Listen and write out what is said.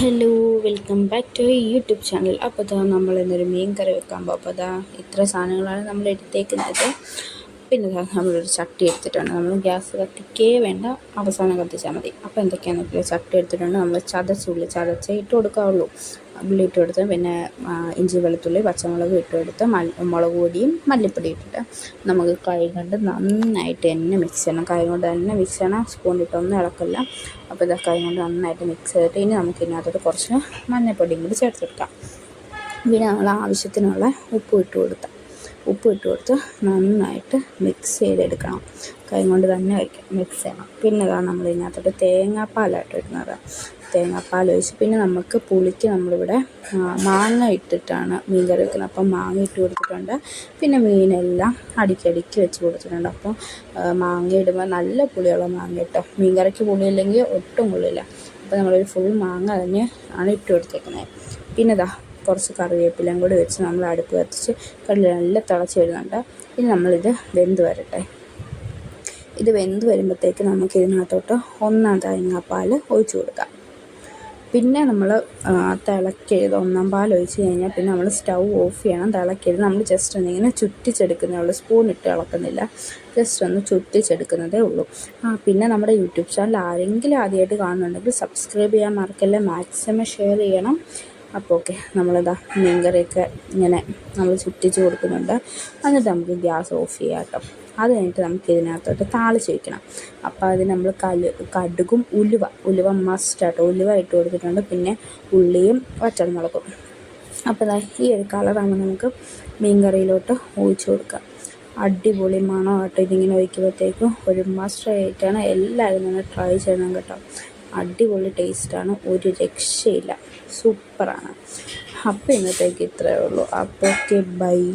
Hello welcome back to YouTube channel അപ്പോൾ നമ്മൾ ഇന്നൊരു മീൻ കറി വെക്കാൻ പോകും അപ്പോൾ ഇത്ര സാധനങ്ങളാണ് നമ്മൾ എടുത്തേക്കുന്നത്. പിന്നെ നമ്മളൊരു ചട്ടി എടുത്തിട്ടുണ്ട്. നമ്മൾ ഗ്യാസ് കത്തിക്കേ വേണ്ട. അവസാനം കത്തിച്ചാൽ മതി. അപ്പോൾ എന്തൊക്കെയാണെന്ന് ചട്ടി എടുത്തിട്ടുണ്ട്. നമ്മൾ ചതച്ചുള്ളി ചതച്ചേ ഇട്ട് കൊടുക്കാവുള്ളൂ. ഉള്ളി ഇട്ട് കൊടുത്ത് പിന്നെ ഇഞ്ചി വെളുത്തുള്ളി പച്ചമുളക് ഇട്ട് കൊടുത്ത് മുളക് പൊടിയും മല്ലിപ്പൊടി ഇട്ടിട്ട് നമുക്ക് കൈ കൊണ്ട് നന്നായിട്ട് തന്നെ മിക്സ് ചെയ്യണം. കൈ കൊണ്ട് തന്നെ മിക്സ് ചെയ്യണം. സ്പൂൺ ഇട്ടൊന്നും ഇളക്കില്ല. അപ്പോൾ ഇത് കൈ കൊണ്ട് നന്നായിട്ട് മിക്സ് ചെയ്തിട്ട് ഇനി നമുക്ക് ഇതിനകത്തോട്ട് കുറച്ച് മഞ്ഞൾപ്പൊടിയും കൂടി ചേർത്തെടുക്കാം. പിന്നെ നമ്മൾ ആവശ്യത്തിനുള്ള ഉപ്പ് ഇട്ട് കൊടുത്താൽ ഉപ്പ് ഇട്ട് കൊടുത്ത് നന്നായിട്ട് മിക്സ് ചെയ്തെടുക്കണം. കൈ കൊണ്ട് തന്നെ വയ്ക്കാം. മിക്സ് ചെയ്യണം. പിന്നെ ഇതാണ് നമ്മൾ ഇതിനകത്തോട്ട് തേങ്ങാപ്പാലായിട്ട് ഇടുന്നത്. തേങ്ങാപ്പാൽ ഒഴിച്ച് പിന്നെ നമുക്ക് പുളിക്ക് നമ്മളിവിടെ മാങ്ങ ഇട്ടിട്ടാണ് മീൻ കറി വെക്കുന്നത്. അപ്പം മാങ്ങ ഇട്ട് കൊടുത്തിട്ടുണ്ട്. പിന്നെ മീനെല്ലാം അടിക്കടിക്ക് വെച്ച് കൊടുത്തിട്ടുണ്ട്. അപ്പോൾ മാങ്ങ ഇടുമ്പോൾ നല്ല പുളിയുള്ള മാങ്ങ ഇട്ടോ മീൻ കറിക്ക് പുളിയില്ലെങ്കിൽ ഒട്ടും പുളിയില്ല. അപ്പോൾ നമ്മളൊരു ഫുൾ മാങ്ങ തന്നെ ആണ് ഇട്ട് കൊടുത്തേക്കുന്നത്. പിന്നെ ഇതാ കുറച്ച് കറിവേപ്പിലയും കൂടി വെച്ച് നമ്മൾ അടുപ്പ് കത്തിച്ച് കടല നല്ല തിളച്ച് വരുന്നുണ്ട്. ഇനി നമ്മളിത് വെന്ത് വരട്ടെ. ഇത് വെന്ത് വരുമ്പോഴത്തേക്ക് നമുക്ക് ഇതിനകത്തോട്ട് ഒന്നാം തേങ്ങാപ്പാൽ ഒഴിച്ചു കൊടുക്കാം. പിന്നെ നമ്മൾ തിളക്കരുത് ഒന്നാം പാൽ ഒഴിച്ച് കഴിഞ്ഞാൽ പിന്നെ നമ്മൾ സ്റ്റൗ ഓഫ് ചെയ്യണം. തിളക്കരുത് നമ്മൾ ജസ്റ്റ് ഒന്ന് ഇങ്ങനെ ചുറ്റിച്ചെടുക്കുന്നേ ഉള്ളൂ. സ്പൂൺ ഇട്ട് ഇളക്കുന്നില്ല. ജസ്റ്റ് ഒന്ന് ചുറ്റിച്ചെടുക്കുന്നതേ ഉള്ളൂ. ആ പിന്നെ നമ്മുടെ യൂട്യൂബ് ചാനൽ ആരെങ്കിലും ആദ്യമായിട്ട് കാണുന്നുണ്ടെങ്കിൽ സബ്സ്ക്രൈബ് ചെയ്യാൻ മറക്കല്ല. മാക്സിമം ഷെയർ ചെയ്യണം. അപ്പോൾ ഓക്കെ നമ്മളിതാ മീൻകറിയൊക്കെ ഇങ്ങനെ നമ്മൾ ചുറ്റിച്ച് കൊടുക്കുന്നുണ്ട്. എന്നിട്ട് നമുക്ക് ഗ്യാസ് ഓഫ് ചെയ്യാം കേട്ടോ. അത് കഴിഞ്ഞിട്ട് നമുക്ക് ഇതിനകത്തോട്ട് താളിച്ച് വയ്ക്കണം അപ്പോൾ അതിന് നമ്മൾ കൽ കടുകും ഉലുവ ഉലുവ മസ്റ്റ് മസ്റ്റാട്ടോ ഉലുവ ഇട്ട് കൊടുത്തിട്ടുണ്ട്. പിന്നെ ഉള്ളിയും വറ്റൽമുളകും. അപ്പോൾ ഇതാ ഈ ഒരു കളറാകുമ്പോൾ നമുക്ക് മീൻ കറിയിലോട്ട് ഒഴിച്ചു കൊടുക്കാം അടിപൊളി മണമാട്ടോ ഇതിങ്ങനെ ഒഴിക്കുമ്പോഴത്തേക്കും. ഒരു മസ്റ്റ് ആയിട്ടാണ് എല്ലാവരും തന്നെ ട്രൈ ചെയ്യണം കേട്ടോ. അടിപൊളി ടേസ്റ്റാണ്. ഒരു രക്ഷയില്ല. സൂപ്പറാണ്. അപ്പോൾ ഇന്നത്തേക്ക് ഇത്രയേ ഉള്ളൂ. അപ്പോൾ ഓക്കെ ബൈ.